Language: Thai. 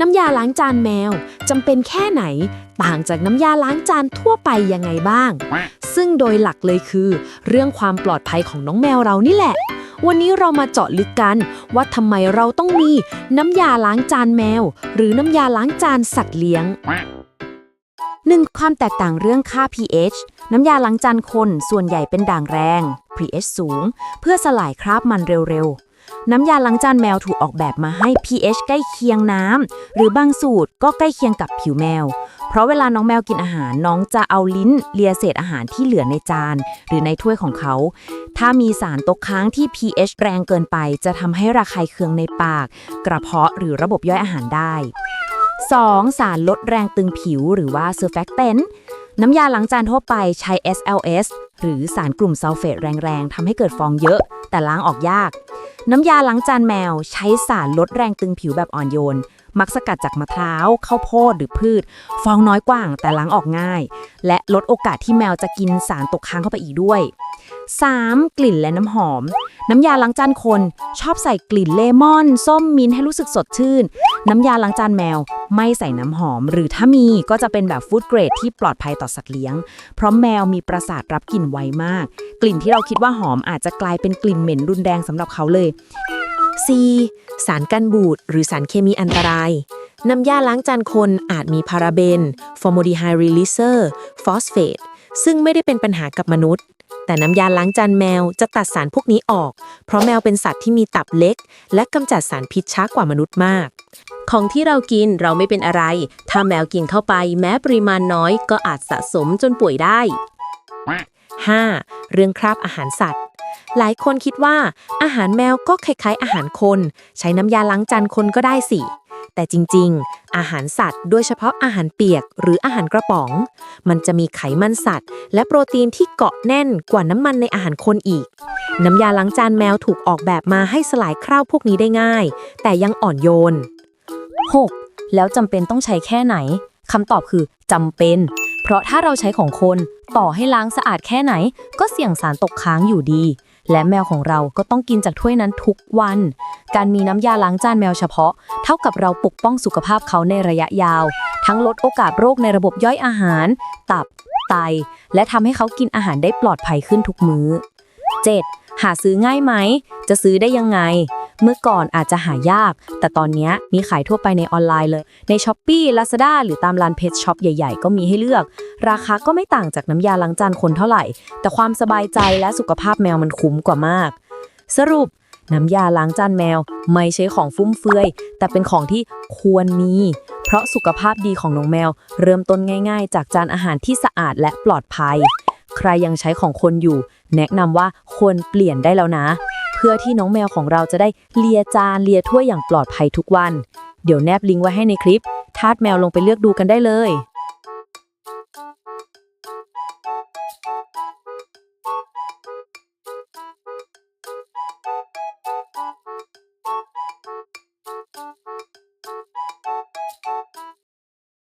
น้ำยาล้างจานแมวจำเป็นแค่ไหน ต่างจากน้ำยาล้างจานทั่วไปยังไงบ้าง ซึ่งโดยหลักเลยคือ เรื่องความปลอดภัยของน้องแมวเรานี่แหละ วันนี้เรามาเจาะลึกกัน ว่าทำไมเราต้องมีน้ำยาล้างจานแมว หรือน้ำยาล้างจานสัตว์เลี้ยงหนึ่งความแตกต่างเรื่องค่า pH น้ำยาล้างจานคนส่วนใหญ่เป็นด่างแรง pH สูง เพื่อสลายคราบมันเร็ว น้ำยาล้างจานแมวถูกออกแบบมาให้ pH ใกล้เคียงน้ำ หรือบางสูตรก็ใกล้เคียงกับผิวแมว เพราะเวลาน้องแมวกินอาหารน้องจะเอาลิ้นเลียเศษอาหารที่เหลือในจาน หรือในถ้วยของเขา ถ้ามีสารตกค้างที่ pH แรงเกินไป จะทำให้ระคายเคืองในปาก กระเพาะหรือระบบย่อยอาหารได้ 2. สารลดแรงตึงผิวหรือว่า surfactant น้ำยาล้างจานทั่วไปใช้ SLS หรือสารกลุ่มซัลเฟตแรงๆทำให้เกิดฟองเยอะ แต่ล้างออกยาก น้ำยาล้างจานแมวใช้สารลดแรงตึงผิวแบบอ่อนโยน มักสกัดจากมะพร้าวข้าวโพดหรือพืช ฟองน้อยกว่างแต่ล้างออกง่าย และลดโอกาสที่แมวจะกินสารตกค้างเข้าไปอีกด้วย 3. กลิ่นและน้ำหอม น้ำยาล้างจานคน ชอบใส่กลิ่นเลมอน ส้มมิ้นให้รู้สึกสดชื่น น้ำยาล้างจานแมว ไม่ใส่น้ำหอม หรือถ้ามีก็จะเป็นแบบฟู้ดเกรดที่ปลอดภัยต่อสัตว์เลี้ยง เพราะแมวมีประสาทรับกลิ่นไวมาก กลิ่นที่เราคิดว่าหอมอาจจะกลายเป็นกลิ่นเหม็นรุนแรงสำหรับเขาเลย C สารกันบูดหรือสารเคมีอันตราย น้ำยาล้างจานคนอาจมีพาราเบน ฟอร์โมด h ไฮรีลิเซอร์ ฟอสเฟต ซึ่งไม่ได้เป็นปัญหากับมนุษย์ แต่น้ำยาล้างจานแมวจะตัดสารพวกนี้ออก เพราะแมวเป็นสัตว์ที่มีตับเล็ก และกำจัดสารพิษช้ากว่ามนุษย์มาก ของที่เรากินเราไม่เป็นอะไร ถ้าแมวกินเข้าไปแม้ปริมาณน้อยก็อาจสะสมจนป่วยได้ 5. เรื่องคราบอาหารสัตว์ หลายคนคิดว่า อาหารแมวก็คล้ายๆ อาหารคน ใช้น้ำยาล้างจานคนก็ได้สิ แต่จริงๆ อาหารสัตว์ โดยเฉพาะอาหารเปียกหรืออาหารกระป๋อง มันจะมีไขมันสัตว์ และโปรตีนที่เกาะแน่นกว่าน้ำมันในอาหารคนอีก น้ำยาล้างจานแมวถูกออกแบบมาให้สลายคราบพวกนี้ได้ง่าย แต่ยังอ่อนโยน 6. แล้วจำเป็นต้องใช้แค่ไหนคำตอบคือจำเป็น เพราะถ้าเราใช้ของคน ต่อให้ล้างสะอาดแค่ไหน ก็เสี่ยงสารตกค้างอยู่ดี และแมวของเราก็ต้องกินจากถ้วยนั้นทุกวัน การมีน้ำยาล้างจานแมวเฉพาะ เท่ากับเราปกป้องสุขภาพเขาในระยะยาว ทั้งลดโอกาสโรคในระบบย่อยอาหาร ตับ ไต และทำให้เขากินอาหารได้ปลอดภัยขึ้นทุกมื้อ 7. หาซื้อง่ายไหม จะซื้อได้ยังไง เมื่อก่อนอาจจะหายาก แต่ตอนนี้มีขายทั่วไปในออนไลน์เลย ใน s h อ p e e Lazada หรือตามร้านเพจช็อปใหญ่ๆ ก็มีให้เลือก ราคาก็ไม่ต่างจากน้ำยาล้างจานคนเท่าไหร่ แต่ความสบายใจและสุขภาพแมวมันคุ้มกว่ามาก สรุปน้ำยาล้างจานแมว ไม่ใช่ของฟุ่มเฟือย แต่เป็นของที่ควรมี เพราะสุขภาพดีของน้องแมว เริ่มต้นง่าย ๆ จากจานอาหารที่สะอาดและปลอดภัย ใครยังใช้ของคนอยู่ แนะนำว่าควรเปลี่ยนได้แล้วนะ พื่อที่น้องแมวของเราจะได้เลียจานเลียถ้วยอย่างปลอดภัยทุกวัน เดี๋ยวแนบลิงก์ไว้ให้ในคลิปทาสแมวลงไปเลือกดูกันได้เลย